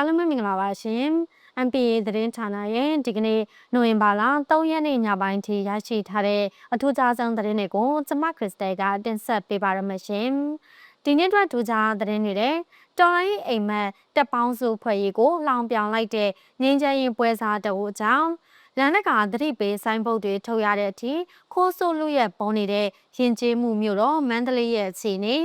အားလုံးပဲမင်္ဂလာပါရှင် MPA သတင်းဌာနရဲ့ဒီကနေ့နိုဝင်ဘာလ3ရက်နေ့ညပိုင်းထိရရှိထားတဲ့အထူးခြားဆုံးသတင်းတွေကိုကျမခရစ်စတယ်ကတင်ဆက်ပေးပါရမရှင်ဒီနေ့အတွက်ထူးခြားသတင်းတွေတဲ့တော်လိုင်းအိမ်မက်တက်ပေါင်းစုဖွဲ့ရေးကိုလောင်ပြောင်လိုက်တဲ့ငင်းချရင်ပွဲစားတအုပ်အကြောင်းလန်နက်ကသတိပေးဆိုင်းဘုတ်တွေထုတ်ရတဲ့အထိခိုးဆိုးလူရဲ့ပုံနေတဲ့ရင်ကျေးမှုမျိုးတော့မန္တလေးရဲ့အခြေအနေ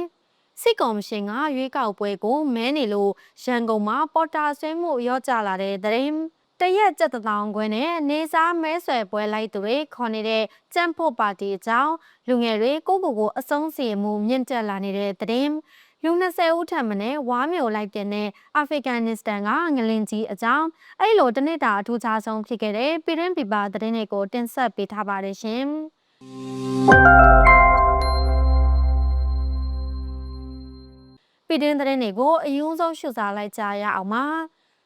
စစ်ကော်မရှင်ကရွေးကောက်ပွဲကိုမဲနေလို့ရန်ကုန်မှာပေါ်တာဆွဲမှုရော့ကျလာတဲ့သတင်းတရက်ကြက်တထောင်ခွဲနဲ့နေစားမဲဆွယ်ပွဲလိုက်သူတွေခေါ်နေတဲ့ကြံ့ဖို့ပါတီအကြောင်းလူငယ်တွေကိုကိုကိုအဆုံးစီမှုမြင့်တက်လာနေတဲ့သတင်းလူ20ဦးထပ်မံဝါမျိုးလိုက်တဲ့အာဖဂန်နစ္စတန်ကငလင်ကြီးအကြောင်းအဲ့လိုတနစ်တာအထူးခြားဆုံးဖြစ်ခဲ့တဲ့ပြည်တွင်းပြည်ပသတင်းတွေကိုတင်ဆက်ပေးထားပါတယ်ရှင် ပြည်တွင်းသတင်းတွေကိုအယူဆုံးရှုစားလိုက်ကြရအောင်ပါ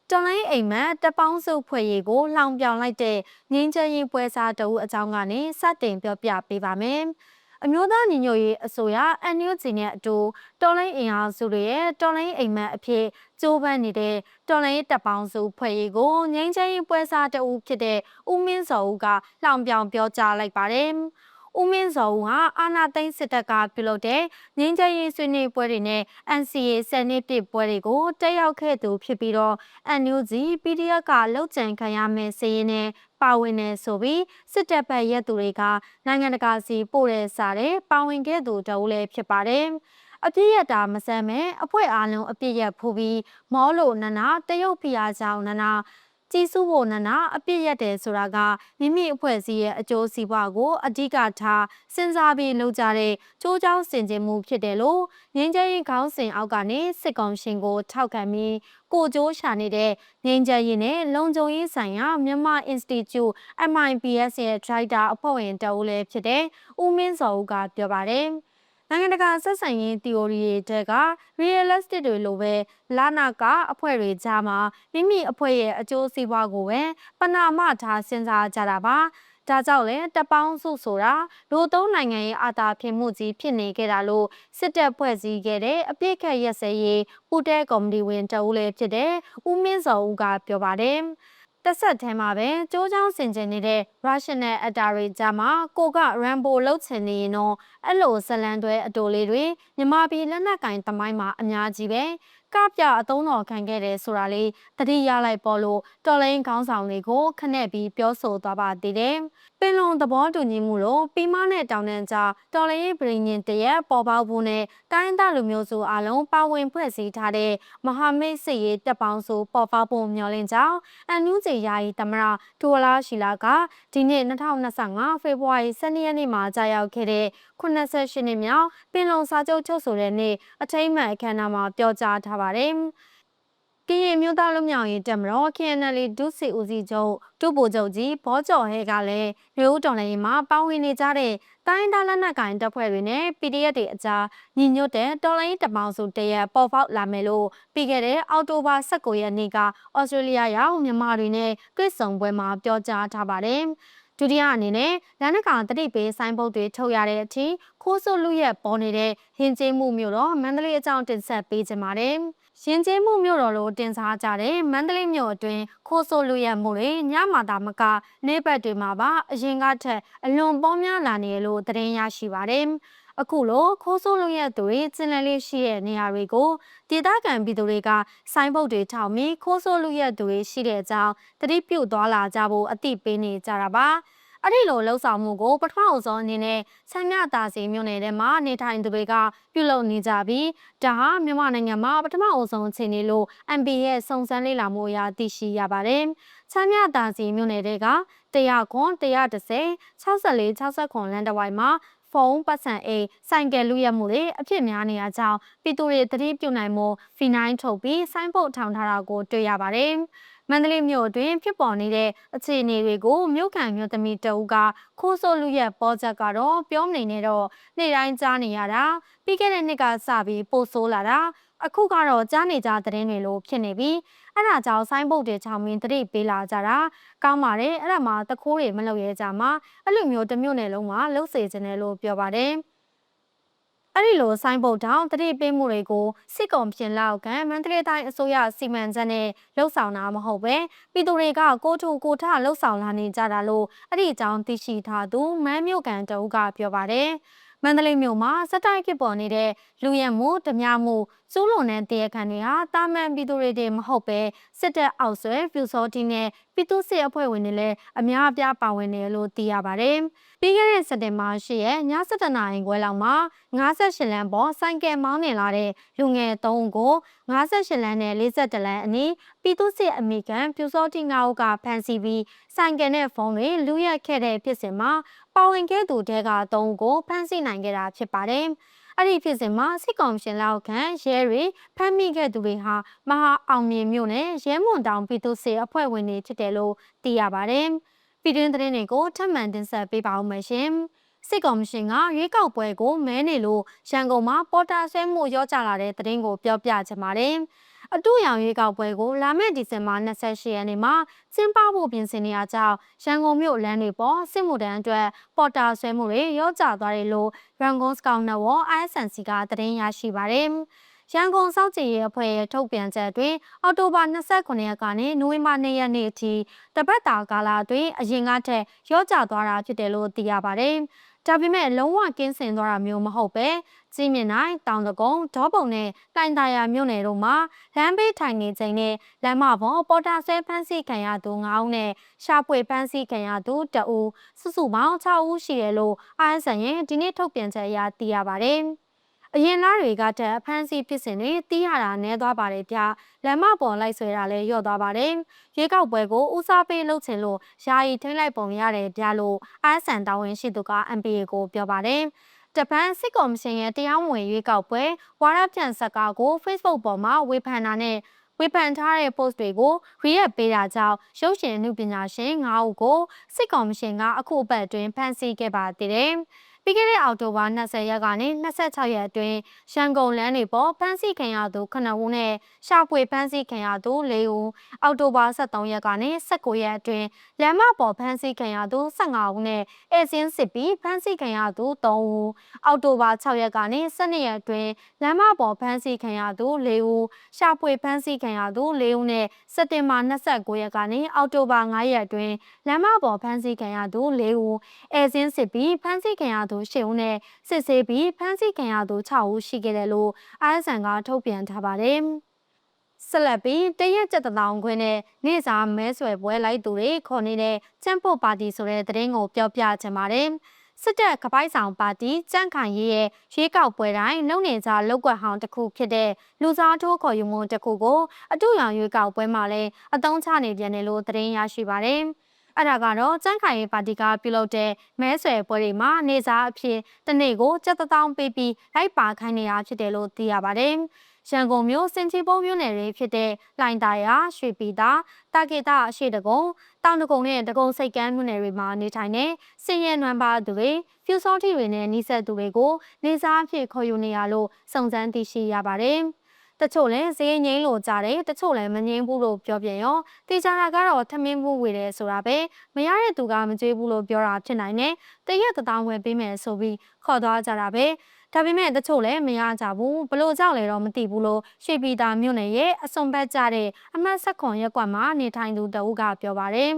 တော်လိုင်းအိမ်မက်တပေါင်းစုဖွဲ့ရေးကိုလောင်ပြောင်လိုက်တဲ့ငင်းချရင်ပွဲစားတအုပ်အကြောင်းကနေစတင်ပြောပြပေးပါမယ်။အမျိုးသားညီညွတ်ရေးအစိုးရ NUG နဲ့အတူတော်လိုင်းအင်အားစုတွေရဲ့တော်လိုင်းအိမ်မက်အဖြစ်ကြိုးပမ်းနေတဲ့တော်လိုင်းတပ်ပေါင်းစုဖွဲ့ရေးကိုငင်းချရင်ပွဲစားတအုပ်ဖြစ်တဲ့ဦးမင်းစောဦးကလောင်ပြောင်ပြောကြားလိုက်ပါတယ်။ ဦးမင်းစောဦးဟာအာနာသိန်းစစ်တပ်ကပြုလုပ်တဲ့ငင်းချရေးဆွေးနွေးပွဲတွေနဲ့ NCA စနစ်ပြပွဲတွေကိုတက်ရောက်ခဲ့သူဖြစ်ပြီးတော့ NUG PDF ကလှုပ်ကြံခံရမယ့်စည်ရင်နဲ့ပါဝင်နေဆိုပြီးစစ်တပ်ဘက်ရက်သူတွေကနိုင်ငံတကာစီပို့တဲ့စာတဲ့ပါဝင်ခဲ့သူတဦးလည်းဖြစ်ပါတယ်။အပြည့်ရတာမဆမ်းမဲ့အဖွဲ့အားလုံးအပြည့်ရဖူးပြီးမောလို့နနာတရုတ်ဖျားကြောင်နနာ ကြီးစုဖို့နနာအပြစ်ရက်တယ်ဆိုတာကမိမိအဖွဲ့အစည်းရဲ့အကျိုးစီးပွားကိုအဓိကထားစဉ်းစားပြီးလုပ်ကြတဲ့ကြိုးကြောင်းစင်ကြင်မှုဖြစ်တယ်လို့ငင်းကျရင်ခေါင်းစဉ်အောက်ကနေစစ်ကောင်ရှင်ကိုထောက်ခံပြီးကိုကြိုးရှာနေတဲ့ငင်းကျရင်နဲ့လုံခြုံရေးဆိုင်ရာမြန်မာ Institute MIPS ရဲ့ Director အဖွဲ့ဝင်တဦးလည်းဖြစ်တဲ့ဦးမင်းစောဦးကပြောပါတယ်။ နိုင်ငံတကာဆက်ဆံရေး theory တွေတက်က realistic တွေလိုပဲလာနာကအဖွဲ့တွေကြားမှာမိမိအဖွဲ့ရဲ့အကျိုးစီးပွားကိုပဲပနာမထားစဉ်းစားကြတာပါဒါကြောင့်လည်းတပေါင်းစုဆိုတာလူသုံးနိုင်ငံရဲ့အာသာဖြစ်မှုကြီးဖြစ်နေခဲ့တာလို့စစ်တပ်ဖွဲ့စည်းခဲ့တဲ့အပြစ်ခတ်ရက်စဲရေးပူတဲကော်မတီဝင်တဦးလည်းဖြစ်တဲ့ဦးမင်းစောဦးကပြောပါတယ်။ တစ်ဆက်တည်းမှာပဲကြိုးချောင်းဆင်ကျင်နေတဲ့ Rational Actor တွေကြားမှာကိုက Rambo လှုပ်ချင်နေရင်တော့အဲ့လိုဇလန်တွဲအတူလေးတွေမြမပြည်လက်နက်ကင်တမိုင်းမှာအများကြီးပဲကပြအသုံးတော်ခံခဲ့တယ်ဆိုတာလေးတတိရလိုက်ပေါ်လို့တော်လိုင်းခေါင်းဆောင်တွေကိုခနဲ့ပြီးပြောဆိုသွားပါသေးတယ်။ပင်လုံသဘောတူညီမှုလို့ပြီးမနဲ့တောင်တန်းကြားတော်လိုင်းပြည်ညင်တရက်ပေါ်ပေါက်ဖို့နဲ့တိုင်းသားလူမျိုးစုအလုံးပါဝင်ဖွဲ့စည်းထားတဲ့မဟာမိတ်စစ်ရေးတပ်ပေါင်းစုပေါ်ပေါက်ဖို့မျှော်လင့်ကြောင်းအန်နူးဂျေယာယီသမရဒူဝလာရှိလာကဒီနေ့2025ဖေဖော်ဝါရီ12ရက်နေ့မှာကြာရောက်ခဲ့တဲ့88နှစ်မြောက်ပင်လုံစာချုပ်ချုပ်ဆိုတဲ့နေ့အထိမ်းအမှတ်အခမ်းအနားမှာပြောကြားထားပါတယ်။ကရင်မျိုးသားလူမျိုးရေးတက်မတော် KNL ဒုစစ်ဦးစီးချုပ်တူပိုချုပ်ကြီးဘောကျော်ဟဲကလည်းမျိုးတော်လည်းမှာပါဝင်နေကြတဲ့တိုင်းဒေသလက်နက်ကိုင်တပ်ဖွဲ့တွေနဲ့ PDF တွေအကြားညီညွတ်တဲ့တော်လိုင်းတပေါင်းစုတရက်ပေါ်ပေါက်လာမယ်လို့ပြီးခဲ့တဲ့အောက်တိုဘာ19ရက်နေ့ကဩစတြေးလျရောက်မြန်မာတွေနဲ့တွေ့ဆုံပွဲမှာပြောကြားထားပါတယ်။ ဒုတိယအနေနဲ့လန်နကောင်တတိပေးဆိုင်ဘုတ်တွေထုတ်ရတဲ့အထိခိုးဆိုးလူရဲ့ပေါ်နေတဲ့ဟင်းကျေးမှုမျိုးတော့မန္တလေးအကြောင်းတင်ဆက်ပေးကြပါတယ်။ရင်ကျေးမှုမျိုးတော်လို့တင်စားကြတဲ့မန္တလေးမြို့အတွင်းခိုးဆိုးလူရဲ့မှုတွေညမာတာမကနေဘက်တွေမှာပါအရင်ကထက်အလွန်ပေါများလာနေလို့သတင်းရရှိပါတယ်။ အခုလိုခိုးဆိုးလုံရဲ့သူတွေကျင်လည်လေးရှိတဲ့နေရာတွေကိုဒေသခံပြည်သူတွေကစိုင်းပုတ်တွေထောက်ပြီးခိုးဆိုးလူရဲ့သူတွေရှိတဲ့အကြောင်းတတိပြုတ်သွားလာကြဖို့အသိပေးနေကြတာပါအဲ့ဒီလိုလှုပ်ဆောင်မှုကိုပထမအဆုံးအနေနဲ့ဆမ်မြတာစီမြို့နယ်ထဲမှာနေထိုင်သူတွေကပြုလုပ်နေကြပြီးဒါဟာမြန်မာနိုင်ငံမှာပထမအဆုံးအခြေအနေလို့ MB ရဲ့စုံစမ်းလေ့လာမှုအရသိရှိရပါတယ်။ဆမ်မြတာစီမြို့နယ်တွေက100ခွန်130 64 60ခွန်လမ်းတစ်ဝိုက်မှာ ဖုန်းပတ်စံအိမ်ဆိုင်ကယ်လူရမှုတွေအဖြစ်များနေရကြောင်းပြည်သူတွေသတိပြုနိုင်မှုဖီနိုင်းထုတ်ပြီးဆိုင်းပုတ်ထောင်ထားတာကိုတွေ့ရပါတယ်။မန္တလေးမြို့အတွင်းဖြစ်ပေါ်နေတဲ့အခြေအနေတွေကိုမြို့ခံမြို့သမီးတအုပ်ကခိုးဆိုးလူရဲ့ပေါ်ချက်ကတော့ပြောမနေနဲ့တော့နေ့တိုင်းကြားနေရတာပြီးခဲ့တဲ့နှစ်ကစပြီးပို့ဆိုးလာတာ အခုကတော့ကြားနေကြသတင်းတွေလိုဖြစ်နေပြီအဲ့ဒါကြောင့်ဆိုင်းဘုတ်တွေချောင်းမင်းတတိပေးလာကြတာကောင်းပါတယ်အဲ့ဒါမှတခိုးတွေမလုပ်ရဲကြမှာအဲ့လိုမျိုးတမျိုးနယ်လုံးမှာလှုပ်စေခြင်းတယ်လို့ပြောပါတယ်အဲ့ဒီလိုဆိုင်းဘုတ်တောင်တတိပေးမှုတွေကိုစစ်ကောင်ပြင်လောက်ကန်မန္တလေးတိုင်းအစိုးရစီမံချက်နဲ့လှုပ်ဆောင်တာမဟုတ်ပဲပြည်သူတွေကကိုထူကိုထလှုပ်ဆောင်လာနေကြတာလို့အဲ့ဒီအကြောင်းသိရှိထားသူမန်းမြို့ကန်တအုပ်ကပြောပါတယ် မန္တလေးမြို့မှာစက်တိုက်ဖြစ်ပေါ်နေတဲ့လူရဲမှုဓမြမှုစူးလွန်တဲ့တရားခံတွေဟာတာမန်ပြည်သူတွေတည်းမဟုတ်ပဲစစ်တပ်အောက်ဆွဲပြူစောတီနဲ့ပြည်သူစစ်အဖွဲ့ဝင်တွေလည်းအများအပြားပါဝင်တယ်လို့သိရပါတယ်။ပြီးခဲ့တဲ့စက်တင်ဘာ10ရက်ည7:00နာရီခွဲလောက်မှာ58လမ်းပေါ်ဆိုင်ကယ်မောင်းနေလာတဲ့လူငယ်3ဦးကို58လမ်းနဲ့42လမ်းအနီးပြည်သူစစ်အမိခံပြူစောတီ9ဦးကဖမ်းဆီးပြီးဆိုင်ကယ်နဲ့ဖုန်းတွေလူရက်ခဲ့တဲ့ဖြစ်စဉ်မှာ ပါဝင်ခဲ့သူတဲက3ဦးကိုဖမ်းဆီးနိုင်ခဲ့တာဖြစ်ပါတယ်။အဲ့ဒီဖြစ်စဉ်မှာစစ်ကောင်ရှင်လောက်ခံရဲတွေဖမ်းမိခဲ့သူတွေဟာမဟာအောင်မြင်မြို့နယ်ရဲမွန်တောင်ပြည်သူ့စစ်အဖွဲ့ဝင်တွေဖြစ်တယ်လို့သိရပါတယ်။ပြည်တွင်းသတင်းတွေကိုထပ်မံတင်ဆက်ပေးပါဦးမယ်ရှင်။စစ်ကောင်ရှင်ကရွေးကောက်ပွဲကိုမဲနေလို့ရန်ကုန်မှာပေါ်တာဆွဲမှုရောကြလာတဲ့သတင်းကိုပြောပြချင်ပါတယ်။ အတူရောင်ရွေးကောက်ပွဲကိုလာမယ့်ဒီဇင်ဘာ28ရက်နေ့မှာကျင်းပဖို့ပြင်ဆင်နေရကြောင်းရန်ကုန်မြို့လမ်းတွေပေါ်စစ်မှုထမ်းအတွက်ပေါ်တာဆွဲမှုတွေရောကြသွားတယ်လို့ရန်ကုန်စကောက်နဝ ISNC ကသတင်းရရှိပါတယ်။ရန်ကုန်စောင့်ကြည့်ရေးအဖွဲ့ရဲ့ထုတ်ပြန်ချက်တွင်အောက်တိုဘာ29ရက်ကနေနိုဝင်ဘာ2ရက်နေ့အထိတပတ်တာကာလအတွင်းအရင်ကထက်ရောကြသွားတာဖြစ်တယ်လို့သိရပါတယ်။ ဒါပေမဲ့လုံးဝကင်းစင်သွားတာမျိုးမဟုတ်ပဲကြီးမြင့်နိုင်တောင်တကုန်းဒေါပုံနဲ့တိုင်တာယာမြို့နယ်တို့မှာလမ်းဘေးထိုင်နေချိန်နဲ့လမ်းမပေါ်ပေါ်တာဆွဲဖမ်းဆီးခံရသူ9ဦးနဲ့ရှာဖွေဖမ်းဆီးခံရသူ2ဦးစုစုပေါင်း6ဦးရှိတယ်လို့အာဆန်ရဲ့ဒီနေ့ထုတ်ပြန်ချက်အရသိရပါတယ်။ အရင်လားတွေကတည်းဖမ်းဆီးဖြစ်စဉ်တွေတီးရတာနဲသွားပါတယ်ဗျလမ်းမပေါ်လိုက်ဆွဲတာလည်းလျော့သွားပါတယ်ရွေးကောက်ပွဲကိုဦးစားပေးလုပ်ချင်လို့ယာယီထိလိုက်ပုံရတယ်ဗျလို့အာဆန်တာဝန်ရှိသူက MPA ကိုပြောပါတယ်တပန်စစ်ကော်မရှင်ရဲ့တရားဝင်ရွေးကောက်ပွဲဝါရပြန်စကားကို Facebook ပေါ်မှာဝေဖန်တာနဲ့ဝေဖန်ထားတဲ့ post တွေကို react ပေးတာကြောင့်ရုပ်ရှင်အမှုပညာရှင်9ဦးကိုစစ်ကော်မရှင်ကအခုအပတ်အတွင်းဖမ်းဆီးခဲ့ပါသေးတယ်။ ပြီးခဲ့တဲ့အောက်တိုဘာ20ရက်ကနေ26ရက်အတွင်းရန်ကုန်လမ်းတွေပေါ်ဖမ်းဆီးခံရသူ9ဦးနဲ့ရှာဖွေဖမ်းဆီးခံရသူ4ဦးအောက်တိုဘာ23ရက်ကနေ19ရက်အတွင်းလမ်းမပေါ်ဖမ်းဆီးခံရသူ15ဦးနဲ့အဲစင်းစစ်ပြီးဖမ်းဆီးခံရသူ3ဦးအောက်တိုဘာ6ရက်ကနေ12ရက်အတွင်းလမ်းမပေါ်ဖမ်းဆီးခံရသူ4ဦးရှာဖွေဖမ်းဆီးခံရသူ4ဦးနဲ့စက်တင်ဘာ29ရက်ကနေအောက်တိုဘာ9ရက်အတွင်းလမ်းမပေါ်ဖမ်းဆီးခံရသူ4ဦးအဲစင်းစစ်ပြီးဖမ်းဆီးခံရသူ8ဦးနဲ့စစ်ဆေးပြီးဖမ်းဆီးခံရသူ6ဦးရှိခဲ့တယ်လို့ ISN ကထုတ်ပြန်ထားပါတယ်။ဆက်လက်ပြီးတရက်ကျက်တောင်ခွင်းနဲ့နေ့စာမဲဆွယ်ပွဲလိုက်သူတွေခေါ်နေတဲ့ကျန်းဖို့ပါတီဆိုတဲ့သတင်းကိုပြောပြချင်ပါတယ်။စစ်တပ်ကပိုက်ဆောင်ပါတီကြန့်ခိုင်ရေးရဲ့ရွေးကောက်ပွဲတိုင်းလုံနေကြလောက်ကွက်ဟောင်းတစ်ခုဖြစ်တဲ့လူစားထိုးခေါ်ယူမှုတစ်ခုကိုအတူရောင်ရွေးကောက်ပွဲမှာလည်းအတုံးချနေပြန်တယ်လို့သတင်းရရှိပါတယ်။ အဲ့ဒါကတော့ကျန်းခိုင်ရေးပါတီကပြုလုပ်တဲ့မဲဆွယ်ပွဲတွေမှာနေစားအဖြစ်တနေ့ကိုကြက်တောင်းပေးပြီးလိုက်ပါခိုင်းနေတာဖြစ်တယ်လို့သိရပါတယ်။ရန်ကုန်မြို့စင်ချီပုံမြို့နယ်တွေဖြစ်တဲ့လိုင်တာယာရွှေပြည်သာတာကေတာအရှိတကုံတောင်တကုံနဲ့တကုံစိတ်ကမ်းမြို့နယ်တွေမှာနေထိုင်တဲ့စင်ရဲနွမ်းပါသူတွေဖြူစောတိတွေနဲ့နှိစက်သူတွေကိုနေစားအဖြစ်ခေါ်ယူနေရလို့စုံစမ်းသိရှိရပါတယ်။ တချို့လည်းဈေးငိမ့်လို့ကြတယ်တချို့လည်းမငိမ့်ဘူးလို့ပြောပြန်ရောတေချာတာကတော့ထမင်းမှုဝေတယ်ဆိုတာပဲမရတဲ့သူကမကြွေးဘူးလို့ပြောတာဖြစ်နိုင်တယ်တရက်တထောင်ဝယ်ပေးမယ်ဆိုပြီးခေါ်သွားကြတာပဲဒါပေမဲ့တချို့လည်းမရကြဘူးဘလို့ကြောက်လဲတော့မသိဘူးလို့ရွှေပြည်သာမြို့နယ်ရဲ့အစွန်ဘက်ကြတဲ့အမှတ်ဆက်ခွန်ရက်ကွက်မှာနေထိုင်သူတဦးကပြောပါတယ်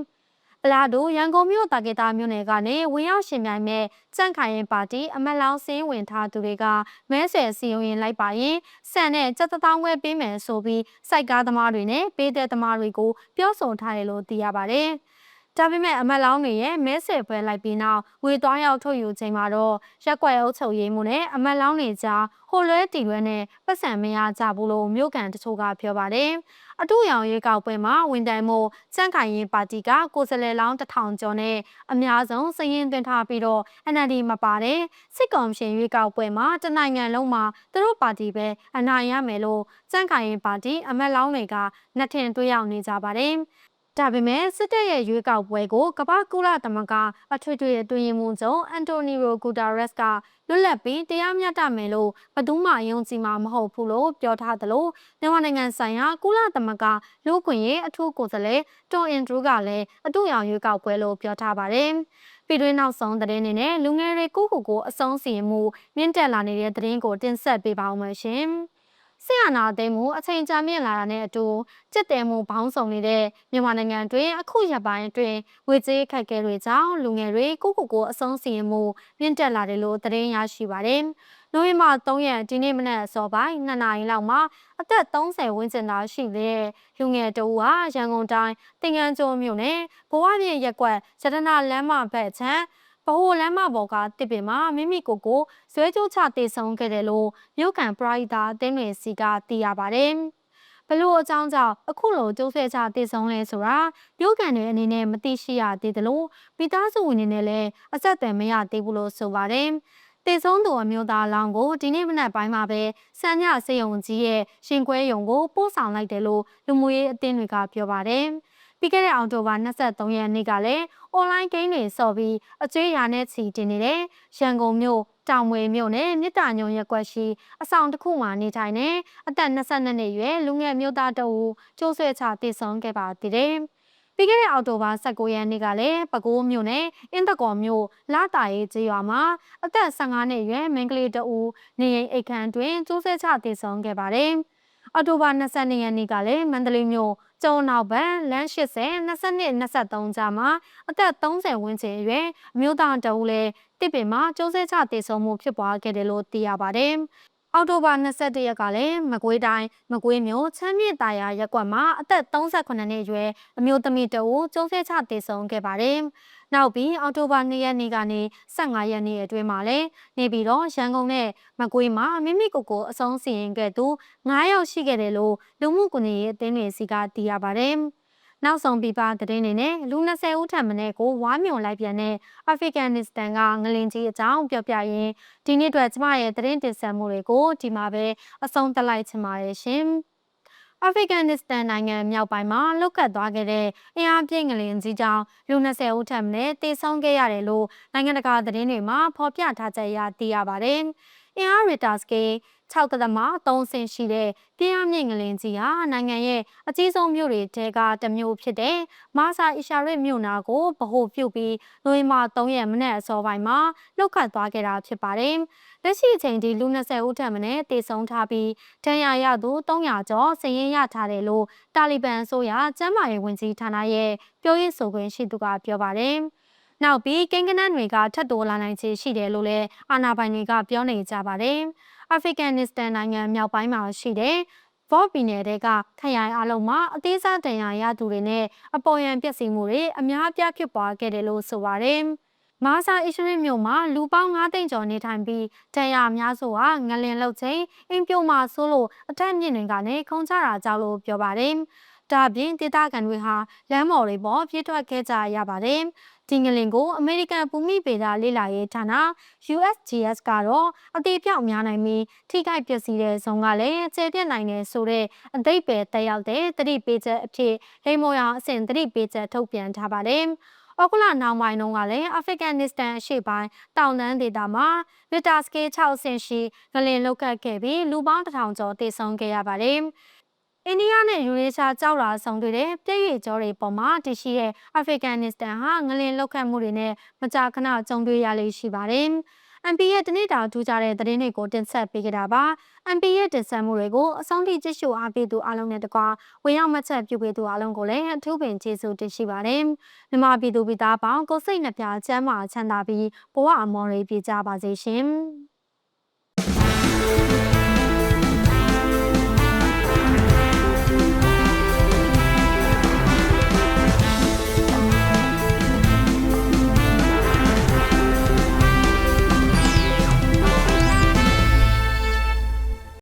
အလားတူရန်ကုန်မြို့တာကေတာမြို့နယ်ကနေဝင်ရောက်ရှင်ပြိုင်မဲ့ကြန့်ခိုင်ရင်ပါတီအမတ်လောင်းစင်းဝင်ထားသူတွေကမဲဆွယ်စီရင်လိုက်ပါရင်စံနဲ့စက်တောင်းခွဲပေးမယ်ဆိုပြီးစိုက်ကားသမားတွေနဲ့ပေးတဲ့သမားတွေကိုပြောဆိုထားတယ်လို့သိရပါတယ်။ဒါပေမဲ့အမတ်လောင်းတွေရဲ့မဲဆယ်ပွဲလိုက်ပြီးနောက်ငွေသွားရောက်ထုတ်ယူချိန်မှာတော့ရက်ွက်အုပ်ချုပ်ရေးမှုနဲ့အမတ်လောင်းတွေကြားဟိုလွဲတီလွဲနဲ့ပတ်စံမရကြဘူးလို့မြို့ကန်တချို့ကပြောပါတယ်။ အတူရောင်ရေးကောက်ပွဲမှာဝင်တိုင်မှုစန့်ခိုင်ရင်ပါတီကကိုယ်စားလှယ်လောင်းတထောင်ကျော်နဲ့အများဆုံးစည်ရင်သွင်းထားပြီးတော့ NLD မပါတဲ့စစ်ကောင်ရှင်ရေးကောက်ပွဲမှာတနိုင်ငံလုံးမှာသူတို့ပါတီပဲအနိုင်ရမယ်လို့စန့်ခိုင်ရင်ပါတီအမတ်လောင်းတွေကနှစ်ထင်တွေ့ရောက်နေကြပါတယ်။ ဒါပေမဲ့စစ်တပ်ရဲ့ရွေးကောက်ပွဲကိုကမ္ဘာကုလသမဂ္ဂအထွေထွေအတွင်းမှုချုပ်အန်တိုနီယိုဂူတာရက်စ်ကလွတ်လပ်ပြီးတရားမျှတမယ်လို့ဘယ်သူမှယုံကြည်မှာမဟုတ်ဘူးလို့ပြောထားသလိုမြန်မာနိုင်ငံဆိုင်ရာကုလသမဂ္ဂလူ့ခွင့်ရေးအထူးကိုယ်စားလှယ်တော်အင်ဒရူးကလည်းအတူရောင်ရွေးကောက်ပွဲလို့ပြောထားပါတယ်။ပြည်တွင်းနောက်ဆုံးသတင်းတွေနဲ့လူငယ်တွေကိုကိုကိုအဆုံးစီရင်မှုမြင့်တက်လာနေတဲ့သတင်းကိုတင်ဆက်ပေးပါဦးမယ်ရှင်။ ဆီယနာသိမ်းမှုအချိန်ကြာမြင့်လာတာနဲ့အတူကြက်တဲမှုဘောင်းဆောင်နေတဲ့မြန်မာနိုင်ငံတွင်အခုရပိုင်းအတွင်းဝေကြေးခက်ခဲတွေကြောင့်လူငယ်တွေကိုကိုကိုအဆုံးစီရင်မှုမြင့်တက်လာတယ်လို့သတင်းရရှိပါတယ်။နိုဝင်ဘာ3ရက်ဒီနေ့မနက်အစောပိုင်း2နာရီလောက်မှာအသက်30ဝန်းကျင်သားရှိတဲ့လူငယ်တဦးဟာရန်ကုန်တိုင်းတင်ငန်းကျွန်းမြို့နယ်ဘဝပြည့်ရက်ကွက်ရတနာလမ်းမဘက်ချမ်း ဗဟိုလမ်းမပေါ်ကတစ်ပင်မှာမိမိကိုကိုဇွဲကျိုးချတေဆုံးခဲ့တယ်လို့မြို့ကန်ပရိုက်တာအသင်းတွေစီကသိရပါတယ်။ဘလို့အကြောင်းကြောင့်အခုလိုကျိုးဆွဲချတေဆုံးလဲဆိုတာမြို့ကန်တွေအနေနဲ့မသိရှိရသေးတယ်လို့မိသားစုဝင်တွေနဲ့လည်းအဆက်အသွယ်မရသေးဘူးလို့ဆိုပါတယ်။တေဆုံးသူအမျိုးသားလောင်းကိုဒီနေ့မနက်ပိုင်းမှာပဲစံညစေယုံကြီးရဲ့ရှင်ကွဲယုံကိုပို့ဆောင်လိုက်တယ်လို့လူမှုရေးအသင်းတွေကပြောပါတယ်။ ပြီးခဲ့တဲ့အောက်တိုဘာ23ရက်နေ့ကလည်း online game တွေဆော့ပြီးအကျွေးရာနဲ့ချီတင်နေတဲ့ရန်ကုန်မြို့တောင်ဝေမြို့နယ်မြစ်တာညုံရက်ကွက်ရှိအဆောင်တစ်ခုမှာနေထိုင်နေအသက်22နှစ်ရွယ်လူငယ်မျိုးသားတအူကျိုးဆွဲချတည်ဆုံခဲ့ပါသေးတယ်။ပြီးခဲ့တဲ့အောက်တိုဘာ19ရက်နေ့ကလည်းပဲခူးမြို့နယ်အင်းတကော်မြို့လာတာရေးကျေးရွာမှာအသက်15နှစ်ရွယ်မိန်းကလေးတအူနေအိမ်အိတ်ခမ်းတွင်ကျိုးဆွဲချတည်ဆုံခဲ့ပါတယ်။အော်တိုဘာ22ရက်နေ့ကလည်းမန္တလေးမြို့ ကျုံနောက်ဘန်လမ်း80 22 23ကြားမှာအသက်30ဝန်းကျင်အရွယ်အမျိုးသားတဦးလည်းတစ်ပင်မှာကျိုးဆဲချတည်ဆုံမှုဖြစ်ပွားခဲ့တယ်လို့သိရပါတယ်။ အောက်တိုဘာ22ရက်ကလည်းမကွေးတိုင်းမကွေးမြို့ချမ်းမြေတာယာရက်ကွက်မှာအသက်38နှစ်အရွယ်အမျိုးသမီးတဦးကျုံးဆဲချတည်ဆုံခဲ့ပါတယ်။နောက်ပြီးအောက်တိုဘာ2ရက်နေ့ကနေ15ရက်နေ့အတွင်းမှာလည်းနေပြီးတော့ရန်ကုန်နဲ့မကွေးမှာမိမိကိုယ်ကိုအဆုံးစီရင်ခဲ့သူ9ယောက်ရှိခဲ့တယ်လို့လူမှုကွန်ရက်ရဲ့အသင်းတွေစီကသိရပါတယ်။ နောက်ဆုံးပြပသတင်းတွေနဲ့လူ20ဦးထပ်မံကိုဝါမြုံလိုက်ပြန်တဲ့အာဖဂန်နစ္စတန်ကငလင်ကြီးအကြောင်းပြောပြရင်းဒီနေ့အတွက်ကျမရဲ့သတင်းတင်ဆက်မှုတွေကိုဒီမှာပဲအဆုံးသတ်လိုက်ချင်ပါတယ်ရှင်။အာဖဂန်နစ္စတန်နိုင်ငံမြောက်ပိုင်းမှာလုတ်ကတ်သွားခဲ့တဲ့အင်အားပြည့်ငလင်ကြီးကြောင့်လူ20ဦးထပ်မံတေဆုံးခဲ့ရတယ်လို့နိုင်ငံတကာသတင်းတွေမှာဖော်ပြထားကြရသိရပါတယ်။ အင်အားရီတာစကေ6.3ဆင့်ရှိတဲ့ပြင်းအားမြင့်ငလင်ကြီးဟာနိုင်ငံရဲ့အကြီးဆုံးမြို့တွေထဲကတစ်မြို့ဖြစ်တဲ့မာဆာအီရှာရစ်မြို့နာကိုဗဟိုပြုပြီးနိုဝင်ဘာ3ရက်မနက်အစောပိုင်းမှာလှုပ်ခတ်သွားခဲ့တာဖြစ်ပါတယ်။လက်ရှိအချိန်ထိလူ20ဦးထက်မနည်းတေဆုံးထားပြီးဒဏ်ရာရသူ300ကျော်စည်ရင်ရထားတယ်လို့တာလီဘန်ဆိုရကျမ်းမာရေးဝန်ကြီးဌာနရဲ့ပြောရေးဆိုခွင့်ရှိသူကပြောပါတယ်။ နောက်ပြီးကိန်းကနန်းတွေကထပ်တိုးလာနိုင်ခြေရှိတယ်လို့လည်းအာဏာပိုင်တွေကပြောနေကြပါတယ်။အာဖဂန်နစ္စတန်နိုင်ငံမြောက်ပိုင်းမှာရှိတဲ့ဘော့ပီနယ်တဲကခရိုင်အလုံးမှာအသေးစားတန်ရာရသူတွေနဲ့အပေါ်ယံပျက်စီးမှုတွေအများအပြားဖြစ်ပွားခဲ့တယ်လို့ဆိုပါတယ်။မာဆာအစ္စရေးမြို့မှာလူပေါင်း9သိန်းကျော်နေထိုင်ပြီးတန်ရာအများစုဟာငလင်လောက်ချင်းအင်းပြုံမှာဆိုးလို့အထက်မြင့်တွေကနေခုံချတာကြောင့်လို့ပြောပါတယ်။ဒါပြင်ဒေသခံတွေဟာလမ်းမော်တွေပေါ်ပြေးထွက်ခဲ့ကြရပါတယ်။ ဒီငလင်ကိုအမေရိကန်ဘူမိဗေဒလေ့လာရေးဌာန USGS ကတော့အသေးပြောက်များနိုင်ပြီးထိခိုက်ပျက်စီးတဲ့ဇုံကလည်းကျေပြတ်နိုင်တယ်ဆိုတဲ့အသိပယ်တက်ရောက်တဲ့တတိပေးချက်အဖြစ်လိမ္မော်ရအဆင့်တတိပေးချက်ထုတ်ပြန်ထားပါတယ်။ဩကလနောင်ပိုင်းတုန်းကလည်းအာဖဂန်နစ္စတန်အရှေ့ပိုင်းတောင်တန်းဒေသမှာမီတာစကေး6ဆင့်ရှိငလင်လောက်ခတ်ခဲ့ပြီးလူပေါင်းတစ်ထောင်ကျော်သေဆုံးခဲ့ရပါတယ်။ အိန္ဒိယနဲ့ယူရေးရှားကြောက်လာဆောင်တွေ့တဲ့ပြည့်ရည်ကြောတွေပေါ်မှာတရှိတဲ့အာဖဂန်နစ္စတန်ဟာငလင်လောက်ခတ်မှုတွေနဲ့မကြာခဏကြုံတွေ့ရလေရှိပါတယ်။ MP ရဲ့တနေ့တာထူးခြားတဲ့သတင်းတွေကိုတင်ဆက်ပေးကြတာပါ။ MP ရဲ့တင်ဆက်မှုတွေကိုအဆုံးထိကြည့်ရှုအားပေးသူအားလုံးနဲ့တကွာဝင်ရောက်မှတ်ချက်ပြုပေးသူအားလုံးကိုလည်းအထူးပင်ကျေးဇူးတင်ရှိပါတယ်။မြန်မာပြည်သူပြည်သားပေါင်းကိုစိတ်နှပြချမ်းမာချမ်းသာပြီးဘဝအမော်တွေပြကြပါစေရှင်။